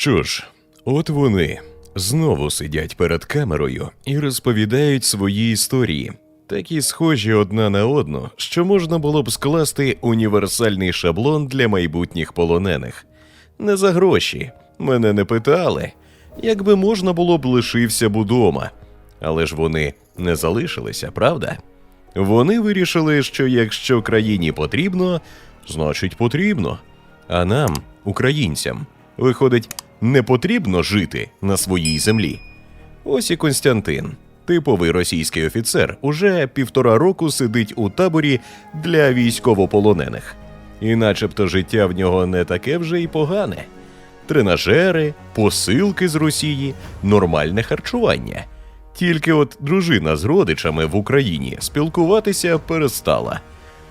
Що ж, от вони знову сидять перед камерою і розповідають свої історії, такі схожі одна на одну, що можна було б скласти універсальний шаблон для майбутніх полонених. Не за гроші. Мене не питали. Якби можна було б лишився б удома. Але ж вони не залишилися, правда? Вони вирішили, що якщо країні потрібно, значить потрібно. А нам, українцям, виходить, не потрібно жити на своїй землі. Ось і Константин, типовий російський офіцер, уже півтора року сидить у таборі для військовополонених. І начебто життя в нього не таке вже й погане. Тренажери, посилки з Росії, нормальне харчування. Тільки от дружина з родичами в Україні спілкуватися перестала.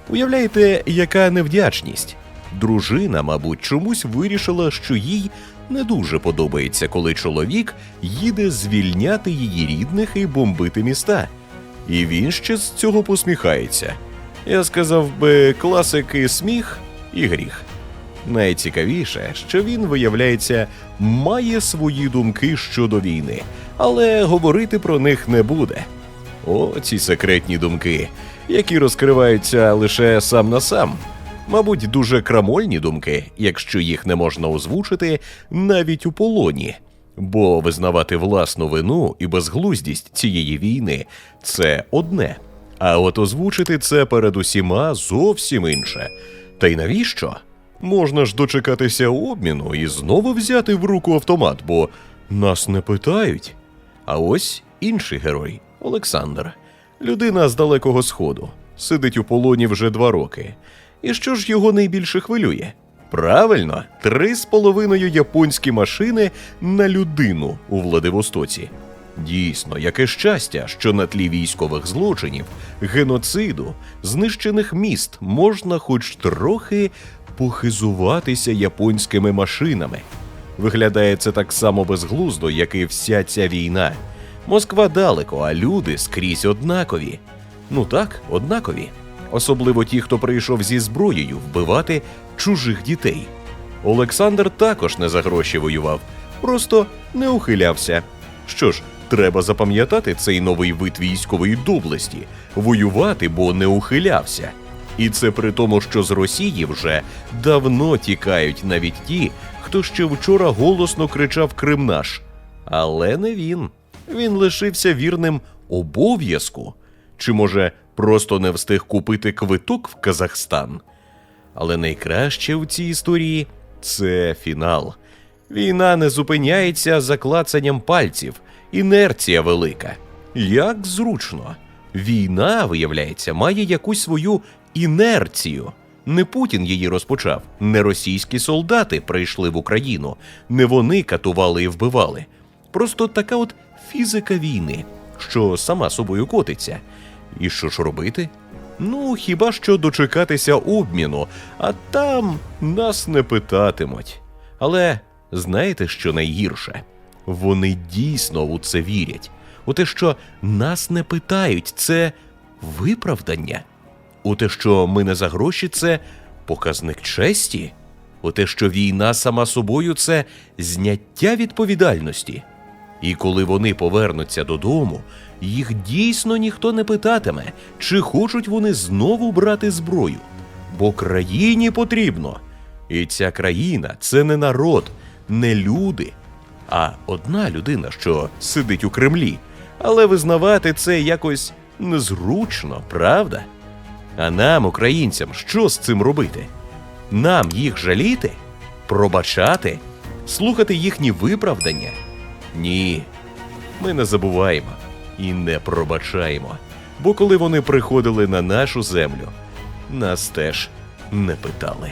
Уявляєте, яка невдячність? Дружина, мабуть, чомусь вирішила, що їй не дуже подобається, коли чоловік їде звільняти її рідних і бомбити міста. І він ще з цього посміхається. Я сказав би, класики сміх і гріх. Найцікавіше, що він, виявляється, має свої думки щодо війни, але говорити про них не буде. О, ці секретні думки, які розкриваються лише сам на сам. Мабуть, дуже крамольні думки, якщо їх не можна озвучити навіть у полоні. Бо визнавати власну вину і безглуздість цієї війни це одне. А от озвучити це перед усіма зовсім інше. Та й навіщо? Можна ж дочекатися обміну і знову взяти в руку автомат, бо нас не питають. А ось інший герой Олександр, людина з далекого сходу, сидить у полоні вже два роки. І що ж його найбільше хвилює? Правильно, три з половиною японські машини на людину у Владивостоці. Дійсно, яке щастя, що на тлі військових злочинів, геноциду, знищених міст можна хоч трохи похизуватися японськими машинами. Виглядає це так само безглуздо, як і вся ця війна. Москва далеко, а люди скрізь однакові. Ну так, однакові. Особливо ті, хто прийшов зі зброєю вбивати чужих дітей. Олександр також не за гроші воював, просто не ухилявся. Що ж, треба запам'ятати цей новий вид військової доблесті воювати, бо не ухилявся. І це при тому, що з Росії вже давно тікають навіть ті, хто ще вчора голосно кричав Крим наш. Але не він. Він лишився вірним обов'язку. Чи може просто не встиг купити квиток в Казахстан? Але найкраще в цій історії це фінал. Війна не зупиняється за клацанням пальців, інерція велика. Як зручно. Війна, виявляється, має якусь свою інерцію. Не Путін її розпочав, не російські солдати прийшли в Україну, не вони катували і вбивали. Просто така от фізика війни, що сама собою котиться. І що ж робити? Ну, хіба що дочекатися обміну, а там нас не питатимуть. Але знаєте, що найгірше? Вони дійсно у це вірять. У те, що нас не питають, це виправдання. У те, що ми не за гроші, це показник честі. У те, що війна сама собою це зняття відповідальності. І коли вони повернуться додому, їх дійсно ніхто не питатиме, чи хочуть вони знову брати зброю. Бо країні потрібно. І ця країна це не народ, не люди, а одна людина, що сидить у Кремлі. Але визнавати це якось незручно, правда? А нам, українцям, що з цим робити? Нам їх жаліти? Пробачати? Слухати їхні виправдання? Ні, ми не забуваємо і не пробачаємо. Бо коли вони приходили на нашу землю, нас теж не питали.